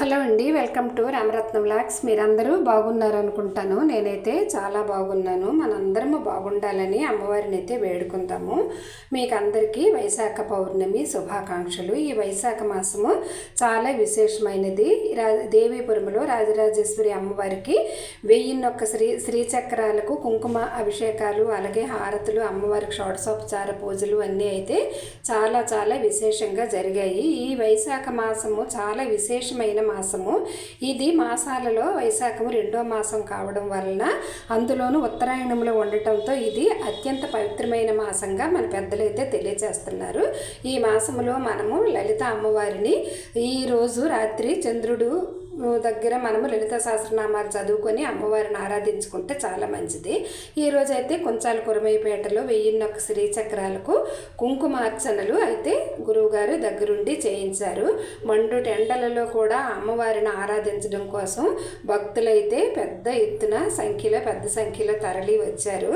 Hello అండి welcome to Ramaratnam vlogs. మీరందరూ బాగున్నారు అనుకుంటాను నేనైతే చాలా బాగున్నాను. మనందరము బాగుండాలని అమ్మవారిని అయితే వేడుకుందాము మీకు అందరికీ వైశాఖ పౌర్ణమి శుభాకాంక్షలు. ఈ వైశాఖ మాసము చాలా విశేషమైనది. రా దేవీపురంలో రాజరాజేశ్వరి అమ్మవారికి వెయ్యిన్నొక్క శ్రీ శ్రీచక్రాలకు కుంకుమ అభిషేకాలు అలాగే హారతులు అమ్మవారికి షోడశోపచార పూజలు అన్నీ అయితే చాలా చాలా విశేషంగా జరిగాయి. ఈ వైశాఖ మాసము చాలా విశేషమైన మాసము. ఇది మాసాలలో వైశాఖము రెండో మాసం కావడం వలన అందులోనూ ఉత్తరాయణంలో ఉండటంతో ఇది అత్యంత పవిత్రమైన మాసంగా మన పెద్దలైతే తెలియచేస్తున్నారు. ఈ మాసములో మనము లలిత అమ్మవారిని ఈరోజు రాత్రి చంద్రుడు దగ్గర మనము లలిత సహస్రనామాలు చదువుకొని అమ్మవారిని ఆరాధించుకుంటే చాలా మంచిది. ఈరోజు అయితే కొంచాల కురమైపేటలో వెయ్యిన్నొక్క శ్రీచక్రాలకు కుంకుమార్చనలు అయితే గురువుగారు దగ్గరుండి చేయించారు. మండు టెండలలో కూడా అమ్మవారిని ఆరాధించడం కోసం భక్తులైతే పెద్ద ఎత్తున సంఖ్యలో పెద్ద సంఖ్యలో తరలి వచ్చారు.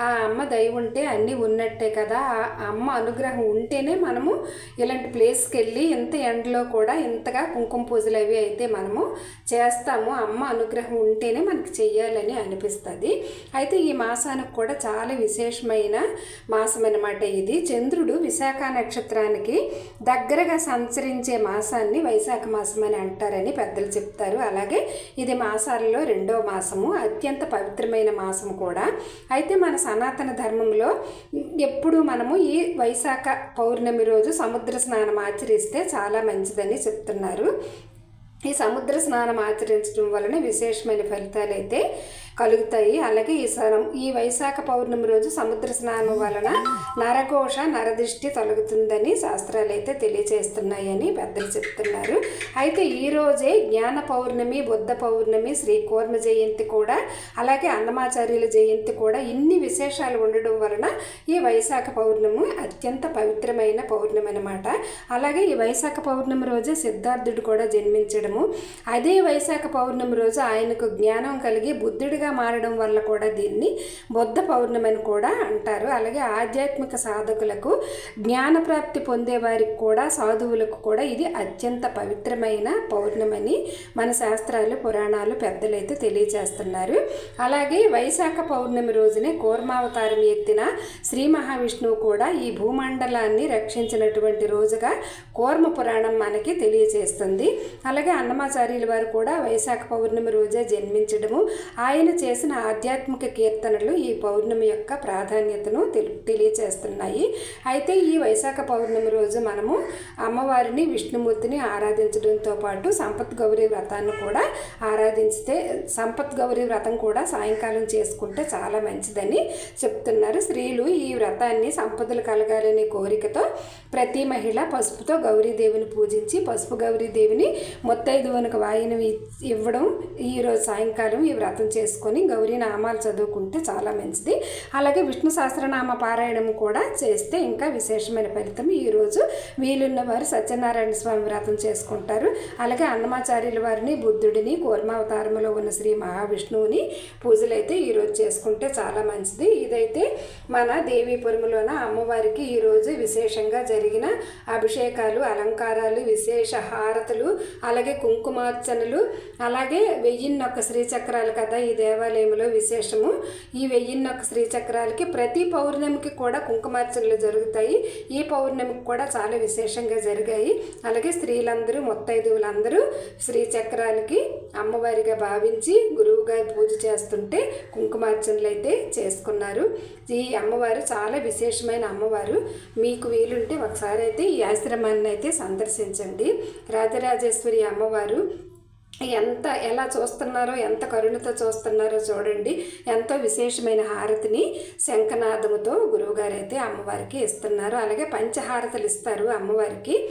ఆ అమ్మ దయ ఉంటే అన్నీ ఉన్నట్టే కదా. ఆ అమ్మ అనుగ్రహం ఉంటేనే మనము ఇలాంటి ప్లేస్కి వెళ్ళి ఇంత ఎండలో కూడా ఇంతగా కుంకుమ పూజలు అవి అయితే మనము చేస్తాము అమ్మ అనుగ్రహం ఉంటేనే మనకి చెయ్యాలని అనిపిస్తుంది. అయితే ఈ మాసానికి కూడా చాలా విశేషమైన మాసం అనమాట ఇది. చంద్రుడు విశాఖ నక్షత్రానికి దగ్గరగా సంచరించే మాసాన్ని వైశాఖ మాసం అని అంటారని పెద్దలు చెప్తారు. అలాగే ఇది మాసాలలో రెండో మాసము అత్యంత పవిత్రమైన మాసం కూడా. అయితే మన సనాతన ధర్మంలో ఎప్పుడు మనము ఈ వైశాఖ పౌర్ణమి రోజు సముద్ర స్నానం ఆచరిస్తే చాలా మంచిదని చెప్తున్నారు. ఈ సముద్ర స్నానం ఆచరించడం వలన విశేషమైన ఫలితాలు అయితే కలుగుతాయి. అలాగే ఈ సనం ఈ వైశాఖ పౌర్ణమి రోజు సముద్ర స్నానం వలన నరఘోష నరదృష్టి తొలగుతుందని శాస్త్రాలు అయితే తెలియజేస్తున్నాయని పెద్దలు చెప్తున్నారు. అయితే ఈ రోజే జ్ఞాన పౌర్ణమి బుద్ధ పౌర్ణమి శ్రీ కూర్మ జయంతి కూడా అలాగే అన్నమాచార్యుల జయంతి కూడా ఇన్ని విశేషాలు ఉండడం వలన ఈ వైశాఖ పౌర్ణమి అత్యంత పవిత్రమైన పౌర్ణమి అనమాట అలాగే ఈ వైశాఖ పౌర్ణమి రోజే సిద్ధార్థుడు కూడా జన్మించడము. అదే వైశాఖ పౌర్ణమి రోజు ఆయనకు జ్ఞానం కలిగి బుద్ధుడిగా మారడం వల్ల కూడా దీన్ని బుద్ధ పౌర్ణమి అని కూడా అంటారు. అలాగే ఆధ్యాత్మిక సాధకులకు జ్ఞానప్రాప్తి పొందే వారికి కూడా సాధువులకు కూడా ఇది అత్యంత పవిత్రమైన పౌర్ణమని మన శాస్త్రాలు పురాణాలు పెద్దలైతే తెలియజేస్తున్నారు. అలాగే వైశాఖ పౌర్ణమి రోజునే కూర్మావతారం ఎత్తిన శ్రీ మహావిష్ణువు కూడా ఈ భూమండలాన్ని రక్షించినటువంటి రోజుగా కూర్మ పురాణం మనకి తెలియజేస్తుంది. అలాగే అన్నమాచార్యుల వారు కూడా వైశాఖ పౌర్ణమి రోజే జన్మించడము ఆయన చేసిన ఆధ్యాత్మిక కీర్తనలు ఈ పౌర్ణమి యొక్క ప్రాధాన్యతను తెలి తెలియచేస్తున్నాయి. అయితే ఈ వైశాఖ పౌర్ణమి రోజు మనము అమ్మవారిని విష్ణుమూర్తిని ఆరాధించడంతో పాటు సంపత్ గౌరీ వ్రతాన్ని కూడా ఆరాధించితే సంపత్ గౌరీ వ్రతం కూడా సాయంకాలం చేసుకుంటే చాలా మంచిదని చెప్తున్నారు. స్త్రీలు ఈ వ్రతాన్ని సంపదలు కలగాలనే కోరికతో ప్రతి మహిళ పసుపుతో గౌరీదేవిని పూజించి పసుపు గౌరీదేవిని మొత్తైదువనకు వాయిన ఇవ్వడం ఈరోజు సాయంకాలం ఈ వ్రతం చేసుకుని గౌరీ నామాలు చదువుకుంటే చాలా మంచిది. అలాగే విష్ణు సహస్రనామ పారాయణం కూడా చేస్తే ఇంకా విశేషమైన ఫలితం ఈరోజు వీలున్న వారు సత్యనారాయణ స్వామి వ్రతం చేసుకుంటారు. అలాగే అన్నమాచార్యుల వారిని బుద్ధుడిని కూర్మావతారంలో ఉన్న శ్రీ మహావిష్ణువుని పూజలు అయితే ఈరోజు చేసుకుంటే చాలా మంచిది. ఇదైతే మన దేవీపురములోన అమ్మవారికి ఈరోజు విశేషంగా జరిగిన అభిషేకాలు అలంకారాలు విశేష హారతులు అలాగే కుంకుమార్చనలు అలాగే వెయ్యిన్నొక్క శ్రీచక్రాలు కదా ఇది దేవాలయంలో విశేషము. ఈ వెయ్యిన్నొక్క శ్రీచక్రాలకి ప్రతి పౌర్ణమికి కూడా కుంకుమార్చనలు జరుగుతాయి. ఈ పౌర్ణమికి కూడా చాలా విశేషంగా జరిగాయి. అలాగే స్త్రీలందరూ మొత్తైదువులందరూ శ్రీచక్రాలకి అమ్మవారిగా భావించి గురువుగారి పూజ చేస్తుంటే కుంకుమార్చనలు అయితే చేసుకున్నారు. ఈ అమ్మవారు చాలా విశేషమైన అమ్మవారు. మీకు వీలుంటే ఒకసారి అయితే ఈ ఆశ్రమాన్ని అయితే సందర్శించండి. రాజరాజేశ్వరి అమ్మవారు ఎంత ఎలా చూస్తున్నారో ఎంత కరుణతో చూస్తున్నారో చూడండి. ఎంతో విశేషమైన హారతిని శంఖనాదముతో గురువుగారైతే అమ్మవారికి ఇస్తున్నారు. అలాగే పంచహారతలు ఇస్తారు అమ్మవారికి.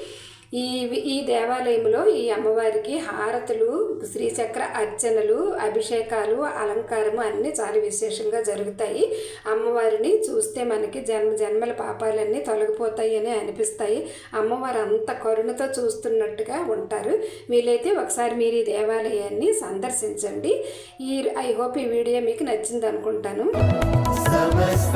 ఈ ఈ దేవాలయంలో ఈ అమ్మవారికి హారతులు శ్రీచక్ర అర్చనలు అభిషేకాలు అలంకారము అన్నీ చాలా విశేషంగా జరుగుతాయి. అమ్మవారిని చూస్తే మనకి జన్మ జన్మల పాపాలన్నీ తొలగిపోతాయి అని అనిపిస్తాయి. అమ్మవారు అంత కరుణతో చూస్తున్నట్టుగా ఉంటారు. వీలైతే ఒకసారి మీరు ఈ దేవాలయాన్ని సందర్శించండి. ఈ ఐ హోప్ ఈ వీడియో మీకు నచ్చింది అనుకుంటాను. సమస్త